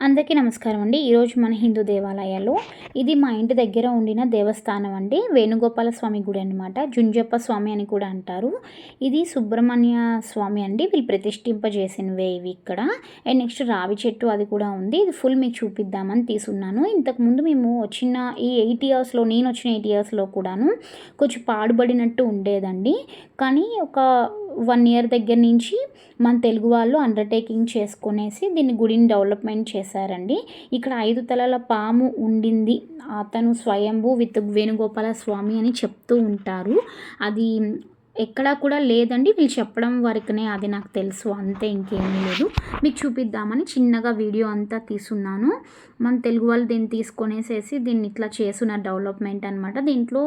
అందరికీ నమస్కారం అండి. ఈరోజు మన హిందూ దేవాలయాల్లో ఇది మా ఇంటి దగ్గర ఉండిన దేవస్థానం అండి. వేణుగోపాల స్వామి గుడి అనమాట జుంజప్ప స్వామి అని కూడా అంటారు. ఇది సుబ్రహ్మణ్య స్వామి అండి. వీళ్ళు ప్రతిష్ఠింపజేసినవే ఇవి ఇక్కడ. అండ్ నెక్స్ట్ రావి చెట్టు అది కూడా ఉంది. ఇది ఫుల్ మీకు చూపిద్దామని తీసున్నాను. ఇంతకుముందు మేము వచ్చిన ఈ ఎయిట్ ఇయర్స్లో నేను వచ్చిన ఎయిట్ ఇయర్స్లో కూడాను కొంచెం పాడుబడినట్టు ఉండేదండి. కానీ ఒక వన్ ఇయర్ దగ్గర నుంచి మన తెలుగు వాళ్ళు అండర్టేకింగ్ చేసుకునేసి దీన్ని గుడిని డెవలప్మెంట్ చేశారండి. ఇక్కడ ఐదు తలల పాము ఉండింది. అతను స్వయంభూ విత్ వేణుగోపాల స్వామి అని చెప్తూ ఉంటారు. అది ఎక్కడా కూడా లేదండి. వీళ్ళు చెప్పడం వరకునే అది నాకు తెలుసు. అంతే ఇంకేమీ లేదు. మీకు చూపిద్దామని చిన్నగా వీడియో అంతా తీసున్నాను మన తెలుగు వాళ్ళు దీన్ని తీసుకొనేసేసి దీన్ని ఇట్లా చేసిన డెవలప్మెంట్ అనమాట దీంట్లో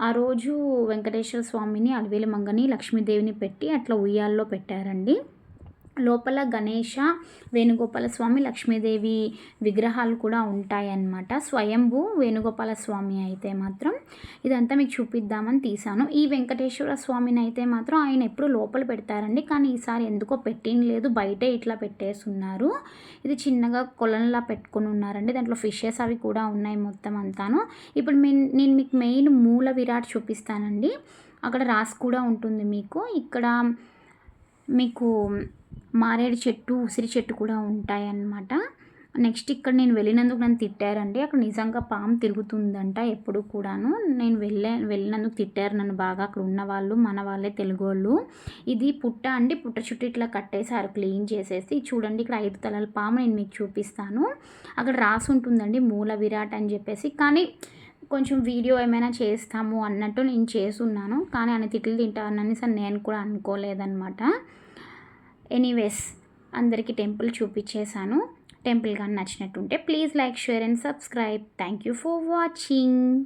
ఆ రోజు వెంకటేశ్వర స్వామిని అలవేలి మంగని లక్ష్మీదేవిని పెట్టి అట్లా ఉయ్యాల్లో పెట్టారండి. లోపల గణేష వేణుగోపాల స్వామి లక్ష్మీదేవి విగ్రహాలు కూడా ఉంటాయన్నమాట. స్వయంభూ వేణుగోపాల స్వామి అయితే మాత్రం ఇదంతా మీకు చూపిద్దామని తీశాను. ఈ వెంకటేశ్వర స్వామిని అయితే మాత్రం ఆయన ఎప్పుడు లోపల పెడతారండి. కానీ ఈసారి ఎందుకో పెట్టిన లేదు. బయటే ఇట్లా పెట్టేస్తున్నారు. ఇది చిన్నగా కొలంలా పెట్టుకుని ఉన్నారండి. దాంట్లో ఫిషెస్ అవి కూడా ఉన్నాయి మొత్తం అంతాను. ఇప్పుడు నేను మీకు మెయిన్ మూల విరాట్ చూపిస్తానండి. అక్కడ రాసి కూడా ఉంటుంది మీకు. ఇక్కడ మీకు మారేడు చెట్టు ఉసిరి చెట్టు కూడా ఉంటాయన్నమాట. నెక్స్ట్ ఇక్కడ నేను వెళ్ళినందుకు నన్ను తిట్టారండి. అక్కడ నిజంగా పాము తిరుగుతుందంట ఎప్పుడు కూడాను. నేను వెళ్ళే వెళ్ళినందుకు తిట్టారు నన్ను బాగా. అక్కడ ఉన్న వాళ్ళు మన వాళ్ళే తెలుగు వాళ్ళు ఇది పుట్ట అండి. పుట్ట చుట్టూ ఇట్లా కట్టేసారు క్లీన్ చేసేసి చూడండి ఇక్కడ ఐదు తలల పాము నేను మీకు చూపిస్తాను. అక్కడ రాసి ఉంటుందండి మూల విరాట్ అని చెప్పేసి. కానీ కొంచెం వీడియో ఏమైనా చేస్తాము అన్నట్టు నేను చేస్తున్నాను. కానీ అని తిట్లు తింటానని సార్ నేను కూడా అనుకోలేదన్నమాట. ఎనీవేస్ అందరికీ టెంపుల్ చూపించేశాను. టెంపుల్ కానీ నచ్చినట్టుంటే please like share and subscribe. Thank you for watching